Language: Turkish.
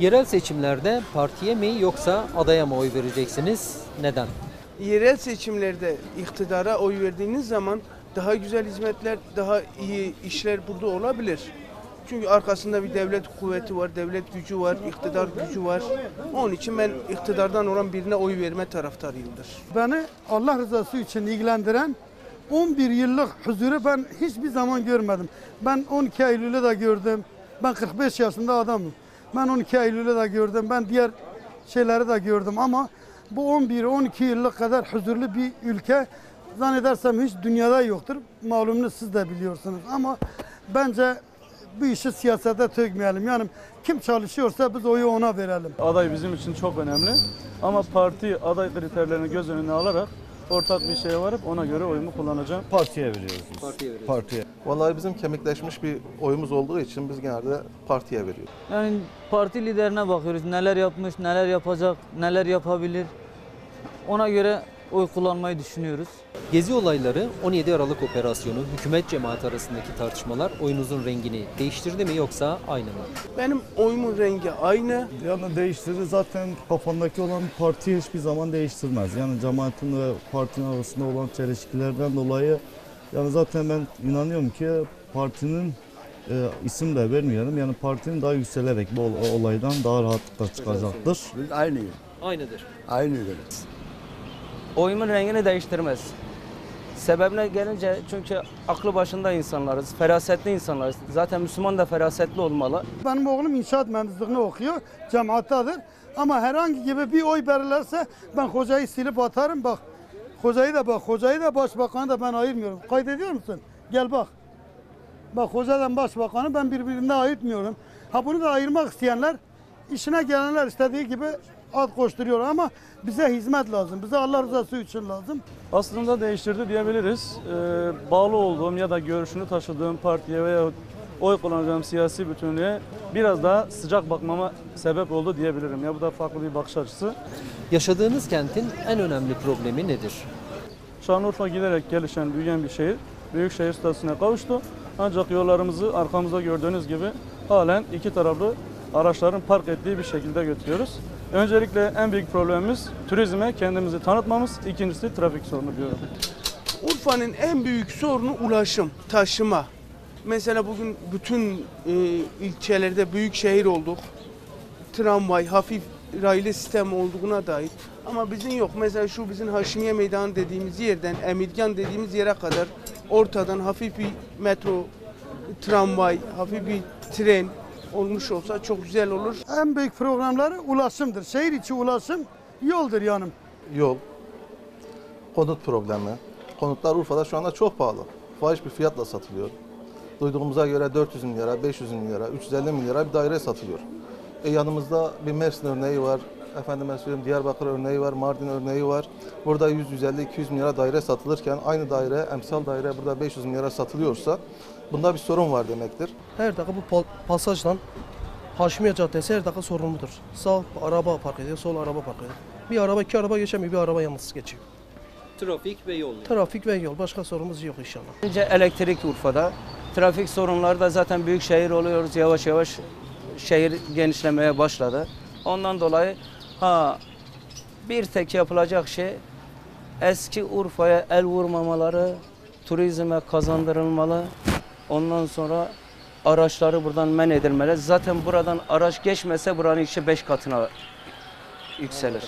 Yerel seçimlerde partiye mi yoksa adaya mı oy vereceksiniz? Neden? Yerel seçimlerde iktidara oy verdiğiniz zaman daha güzel hizmetler, daha iyi işler burada olabilir. Çünkü arkasında bir devlet kuvveti var, devlet gücü var, iktidar gücü var. Onun için ben iktidardan olan birine oy verme taraftarıyımdır. Beni Allah rızası için ilgilendiren 11 yıllık huzuru ben hiçbir zaman görmedim. Ben 12 Eylül'ü de gördüm. Ben 45 yaşında adamım. Ben 12 Eylül'ü de gördüm. Ben diğer şeyleri de gördüm ama bu 11-12 yıllık kadar huzurlu bir ülke zannedersem hiç dünyada yoktur. Malumunuz siz de biliyorsunuz ama bence bu işi siyasete tökmeyelim. Yani kim çalışıyorsa biz oyu ona verelim. Aday bizim için çok önemli. Ama parti aday kriterlerini göz önüne alarak ortak bir şeye varıp ona göre oyumu kullanacağım. Partiye veriyoruz biz. Partiye veriyorsunuz. Partiye. Vallahi bizim kemikleşmiş bir oyumuz olduğu için biz genelde partiye veriyoruz. Yani parti liderine bakıyoruz. Neler yapmış, neler yapacak, neler yapabilir. Ona göre oy kullanmayı düşünüyoruz. Gezi olayları 17 Aralık operasyonu, hükümet cemaat arasındaki tartışmalar oyunuzun rengini değiştirdi mi yoksa aynı mı? Benim oyumun rengi aynı. Yani değiştirir zaten kafandaki olan parti hiçbir zaman değiştirmez. Yani cemaatin ve partinin arasında olan çelişkilerden dolayı yani zaten ben inanıyorum ki partinin e, isim de vermeyelim. Yani partinin daha yükselerek bu ol- olaydan daha rahatlıkla çıkacaktır. Biz aynıyız. Aynıdır. Oyumun rengini değiştirmez. Sebebine gelince çünkü aklı başında insanlarız, ferasetli insanlarız. Zaten Müslüman da ferasetli olmalı. Benim oğlum inşaat mühendisliğini okuyor, cemaattadır. Ama herhangi gibi bir oy verirlerse ben hocayı silip atarım bak. Hocayı da bak, hocayı da başbakanı da ben ayırmıyorum. Kaydediyor musun? Gel bak. Bak hocadan başbakanı ben birbirinden ayırtmıyorum. Ha bunu da ayırmak isteyenler, işine gelenler istediği gibi ad koşturuyor ama bize hizmet lazım. Bize Allah rızası için lazım. Aslında değiştirdi diyebiliriz. Ee, bağlı olduğum ya da görüşünü taşıdığım partiye veya oy kullanacağım siyasi bütünlüğe biraz daha sıcak bakmama sebep oldu diyebilirim. Ya bu da farklı bir bakış açısı. Yaşadığınız kentin en önemli problemi nedir? Şanlıurfa giderek gelişen, büyüyen bir şehir. Büyük şehir statüsüne kavuştu. Ancak yollarımızı arkamızda gördüğünüz gibi halen iki taraflı araçların park ettiği bir şekilde götürüyoruz. Öncelikle en büyük problemimiz turizme kendimizi tanıtmamız. İkincisi trafik sorunu diyorum. Urfa'nın en büyük sorunu ulaşım, taşıma. Mesela bugün bütün e, ilçelerde büyük şehir olduk. Tramvay, hafif raylı sistem olduğuna dair. Ama bizim yok. Mesela şu bizim Haşimiye Meydanı dediğimiz yerden Emirgan dediğimiz yere kadar ortadan hafif bir metro, tramvay, hafif bir tren olmuş olsa çok güzel olur. En büyük programları ulaşımdır. Şehir içi ulaşım yoldur yanım. Yol, konut problemi. Konutlar Urfa'da şu anda çok pahalı. Fahiş bir fiyatla satılıyor. Duyduğumuza göre 400 milyara, 500 milyara, 350 milyara bir daire satılıyor. E yanımızda bir Mersin örneği var. Efendime söyleyeyim Diyarbakır örneği var, Mardin örneği var. Burada 100, 150, 200 milyara daire satılırken aynı daire, emsal daire burada 500 milyara satılıyorsa bunda bir sorun var demektir. Her dakika bu pa- pasajla Haşmiye Caddesi her dakika sorumludur. Sağ araba park ediyor, sol araba park ediyor. Bir araba iki araba geçemiyor, bir araba yalnız geçiyor. Trafik ve yol. Trafik ve yol, başka sorumuz yok inşallah. Önce elektrik Urfa'da. Trafik sorunları da zaten büyük şehir oluyoruz. Yavaş yavaş şehir genişlemeye başladı. Ondan dolayı ha bir tek yapılacak şey eski Urfa'ya el vurmamaları, turizme kazandırılmalı. Ondan sonra araçları buradan men edilmeli. Zaten buradan araç geçmese buranın işi beş katına yükselir.